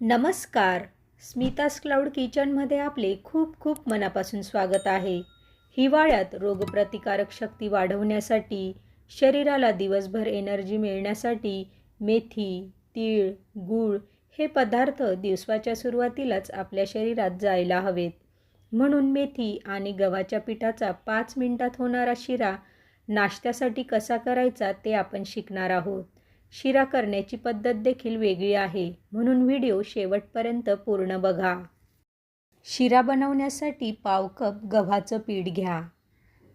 नमस्कार. स्मितास क्लाउड किचनमध्ये आपले खूप खूप मनापासून स्वागत आहे. हिवाळ्यात रोगप्रतिकारक शक्ती वाढवण्यासाठी शरीराला दिवसभर एनर्जी मिळण्यासाठी मेथी तीळ गूळ हे पदार्थ दिवसाच्या सुरुवातीलाच आपल्या शरीरात जायला हवेत. म्हणून मेथी आणि गव्हाच्या पिठाचा पाच मिनिटात होणारा शिरा नाश्त्यासाठी कसा करायचा ते आपण शिकणार आहोत. शिरा करण्याची पद्धत देखील वेगळी आहे. म्हणून व्हिडिओ शेवटपर्यंत पूर्ण बघा. शिरा बनवण्यासाठी पाव कप गव्हाचं पीठ घ्या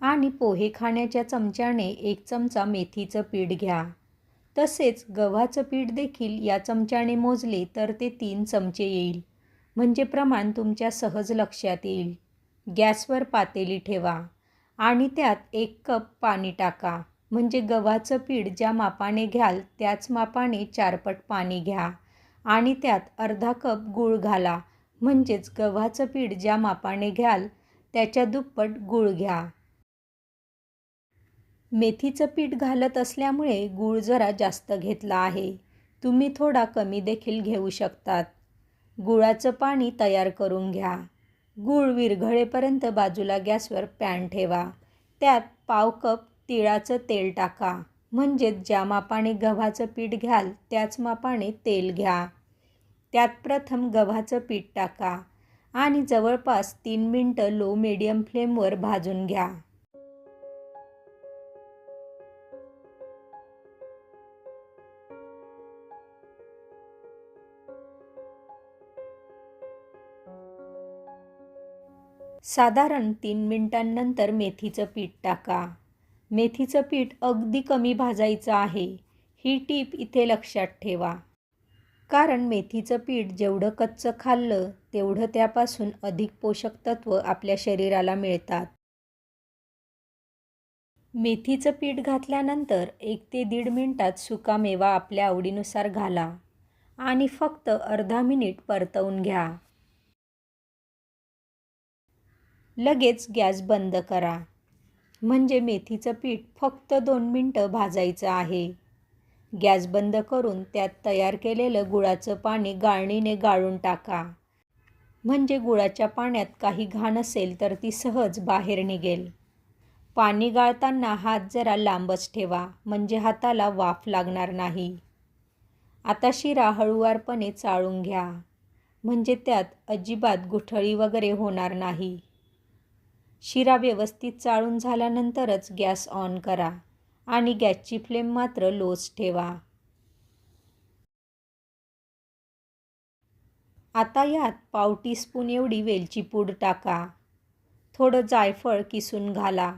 आणि पोहे खाण्याच्या चमच्याने एक चमचा मेथीचं पीठ घ्या. तसेच गव्हाचं पीठ देखील या चमच्याने मोजले तर ते तीन चमचे येईल. म्हणजे प्रमाण तुमच्या सहज लक्षात येईल. गॅसवर पातेली ठेवा आणि त्यात एक कप पाणी टाका. म्हणजे गव्हाचं पीठ ज्या मापाने घ्याल त्याच मापाने चारपट पाणी घ्या आणि त्यात अर्धा कप गूळ घाला. म्हणजेच गव्हाचं पीठ ज्या मापाने घ्याल त्याच्या दुप्पट गूळ घ्या. मेथीचं पीठ घालत असल्यामुळे गूळ जरा जास्त घेतला आहे. तुम्ही थोडा कमी देखील घेऊ शकतात. गुळाचं पाणी तयार करून घ्या. गूळ विरघळेपर्यंत बाजूला गॅसवर पॅन ठेवा. त्यात पाव कप तिळाचं तेल टाका. म्हणजेच ज्या मापाने गव्हाचं पीठ घ्याल त्याच मापाने तेल घ्या. त्यात प्रथम गव्हाचं पीठ टाका आणि जवळपास तीन मिनटं लो मिडियम फ्लेमवर भाजून घ्या. साधारण तीन मिनिटांनंतर मेथीचं पीठ टाका. मेथीचं पीठ अगदी कमी भाजायचं आहे. ही टीप इथे लक्षात ठेवा. कारण मेथीचं पीठ जेवढं कच्चं खाल्लं तेवढं त्यापासून अधिक पोषक तत्व आपल्या शरीराला मिळतात. मेथीचं पीठ घातल्यानंतर एक ते दीड मिनटात सुका मेवा आपल्या आवडीनुसार घाला आणि फक्त अर्धा मिनिट परतवून घ्या. लगेच गॅस बंद करा. म्हणजे मेथीचं पीठ फक्त दोन मिनटं भाजायचं आहे. गॅस बंद करून त्यात तयार केलेलं गुळाचं पाणी गाळणीने गाळून टाका. म्हणजे गुळाच्या पाण्यात काही घाण असेल तर ती सहज बाहेर निघेल. पाणी गाळताना हात जरा लांबच ठेवा म्हणजे हाताला वाफ लागणार नाही. आता शिरा हळूवारपणे चाळून घ्या. म्हणजे त्यात अजिबात गुठळी वगैरे होणार नाही. शिरा व्यवस्थित चाळून झाल्यानंतरच गॅस ऑन करा आणि गॅसची फ्लेम मात्र लोच ठेवा. आता यात पाव टीस्पून एवढी वेलची पूड टाका. थोडं जायफळ किसून घाला.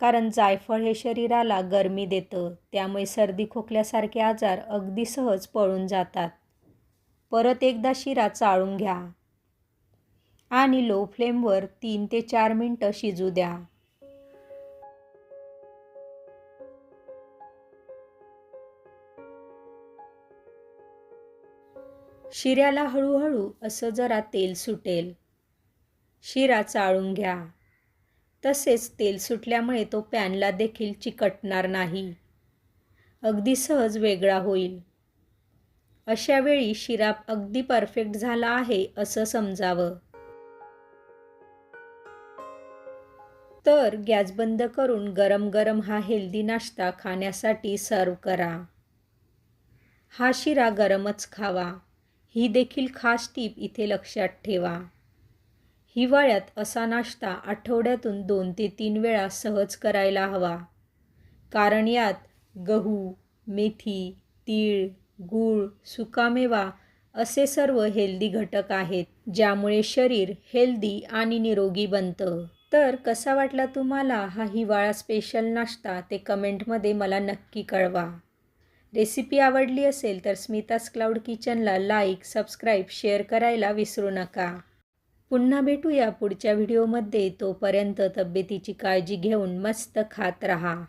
कारण जायफळ हे शरीराला गरमी देतं त्यामुळे सर्दी खोकल्यासारखे आजार अगदी सहज पळून जातात. परत एकदा शिरा चाळून घ्या. आणि लो फ्लेमवर तीन ते चार मिनटं शिजू द्या. शिऱ्याला हळूहळू असं जरा तेल सुटेल. शिरा चाळून घ्या. तसेच तेल सुटल्यामुळे तो पॅनला देखील चिकटणार नाही. अगदी सहज वेगळा होईल. अशा वेळी शिरा अगदी परफेक्ट झाला आहे असं समजावं. तर गॅस बंद करून गरम गरम हा हेल्दी नाश्ता खाण्यासाठी सर्व करा. हा शिरा गरमच खावा. ही देखील खास टीप इथे लक्षात ठेवा. हिवाळ्यात असा नाश्ता आठवड्यातून दोन ते तीन वेळा सहज करायला हवा. कारण यात गहू मेथी तीळ गूळ सुकामेवा असे सर्व हेल्दी घटक आहेत ज्यामुळे शरीर हेल्दी आणि निरोगी बनतं. तर कसा वाटला तुम्हाला हा हिवाळा स्पेशल नाश्ता? ते कमेंटमध्ये मला नक्की कळवा. रेसिपी आवडली असेल तर स्मिताज क्लाउड किचनला लाईक सबस्क्राईब शेअर करायला विसरू नका. पुन्हा भेटूया पुढच्या व्हिडिओमध्ये तोपर्यंत तब्येतीची काळजी घेऊन मस्त खात रहा.